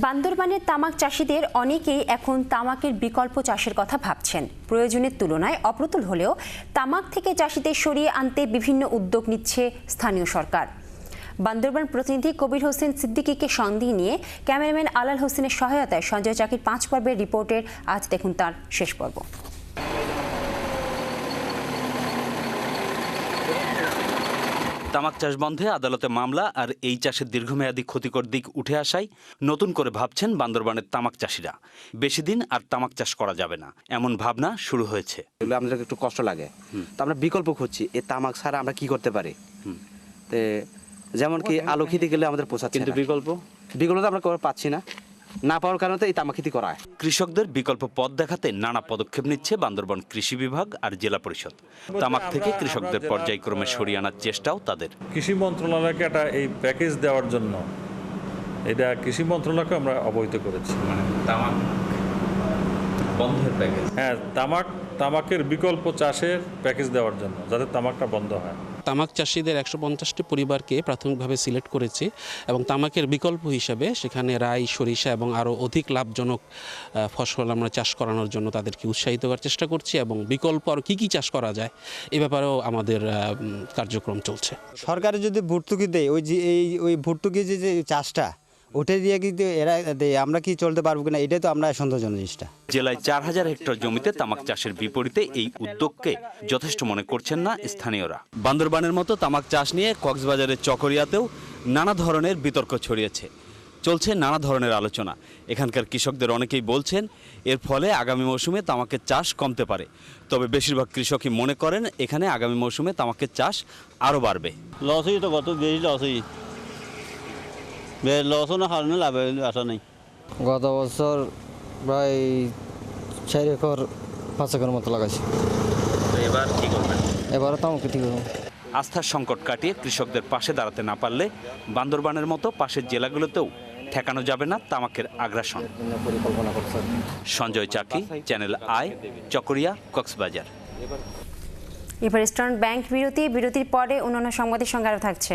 বান্দরবানের তামাক চাষিদের অনেকেই এখন তামাকের বিকল্প চাষের কথা ভাবছেন। প্রয়োজনের তুলনায় অপ্রতুল হলেও তামাক থেকে চাষিদের সরিয়ে আনতে বিভিন্ন উদ্যোগ নিচ্ছে স্থানীয় সরকার। বান্দরবান প্রতিনিধি কবির হোসেন সিদ্দিকিকে সন্দেহ নিয়ে ক্যামেরাম্যান আলাল হোসেনের সহায়তায় সঞ্জয় চাকির পাঁচ পর্বের রিপোর্টের আজ দেখুন তার শেষ পর্ব। তামাক চাষ বন্ধে আদালতে মামলা আর এই চাষের দীর্ঘমেয়াদী ক্ষতিকর দিক উঠে আসায় নতুন করে ভাবছেন বান্দরবানের তামাক চাষিরা। বেশি দিন আর তামাক চাষ করা যাবে না। এমন ভাবনা শুরু হয়েছে। এগুলো আমাদের একটু কষ্ট লাগে। তো আমরা বিকল্প খুঁজছি এই তামাক ছাড়া আমরা কি করতে পারি? তে যেমন কি আলু খেতে গেলে আমাদের পোষাচ্ছে কিন্তু বিকল্প? বিকল্প তো আমরা পাচ্ছি না। না পাওয়ার কারণে তো এই তামাক খেতি করা হয় কৃষকদের বিকল্প পথ দেখাতে নানা পদক্ষেপ নিচ্ছে বান্দরবান কৃষি বিভাগ আর জেলা পরিষদ। তামাক থেকে কৃষকদের পর্যায়ক্রমে সরিয়ে আনার চেষ্টাও তাদের। কৃষি মন্ত্রণালয়কে একটা এই প্যাকেজ দেওয়ার জন্য এটা কৃষি মন্ত্রণালয়কে আমরা অবহিত করেছি। মানে তামাক বন্ধের প্যাকেজ হ্যাঁ তামাক তামাকের বিকল্প চাষের প্যাকেজ দেওয়ার জন্য যাতে তামাকটা বন্ধ হয়। তামাক চাষিদের একশো পঞ্চাশটি পরিবারকে প্রাথমিকভাবে সিলেক্ট করেছে এবং তামাকের বিকল্প হিসাবে সেখানে রাই, সরিষা এবং আরও অধিক লাভজনক ফসল আমরা চাষ করানোর জন্য তাদেরকে উৎসাহিত করার চেষ্টা করছি এবং বিকল্প আর কী কী চাষ করা যায় এ ব্যাপারেও আমাদের কার্যক্রম চলছে। সরকারে যদি ভর্তুকি দেয়, ওই যে এই, ওই ভর্তুকি যে যে চাষটা ওটা দিয়ে কিন্তু এরা দেয় আমরা কি চলতে পারব কিনা এটাই তো আমরা সন্দেহজনক জিনিসটা। জেলায় চার হাজার হেক্টর জমিতে তামাক চাষের বিপরীতে এই উদ্যোগকে যথেষ্ট মনে করছেন না স্থানীয়রা। বান্দরবানের মতো তামাক চাষ নিয়ে কক্সবাজারের চকরিয়াতেও নানা ধরনের বিতর্ক ছড়িয়েছে। চলছে নানা ধরনের আলোচনা। এখানকার কৃষকদের অনেকেই বলছেন এর ফলে আগামী মৌসুমে তামাকের চাষ কমতে পারে। তবে বেশিরভাগ কৃষকই মনে করেন এখানে আগামী মৌসুমে তামাকের চাষ আরও বাড়বে। লস হয়ে তো কত বেশি লস হয়ে লসও না হারানো নেই। গত বছর প্রায় চার একর পাঁচ একর মতো লাগাইছি। এবার কি করবেন? এবারে তো আমাকে ঠিক হবে। আস্থার সংকট কাটিয়ে কৃষকদের পাশে দাঁড়াতে না পারলে বান্দরবানের মতো পাশের জেলাগুলোতেও ঠেকানো যাবে না তামাকের আগ্রাসন। Sanjay Chaki Channel I Chakaria Cox's Bazar. এবার স্টার্ন ব্যাংক বিরতি বিরতির পরে অন্যান্য সংবাদের সঙ্গে আরও থাকছে।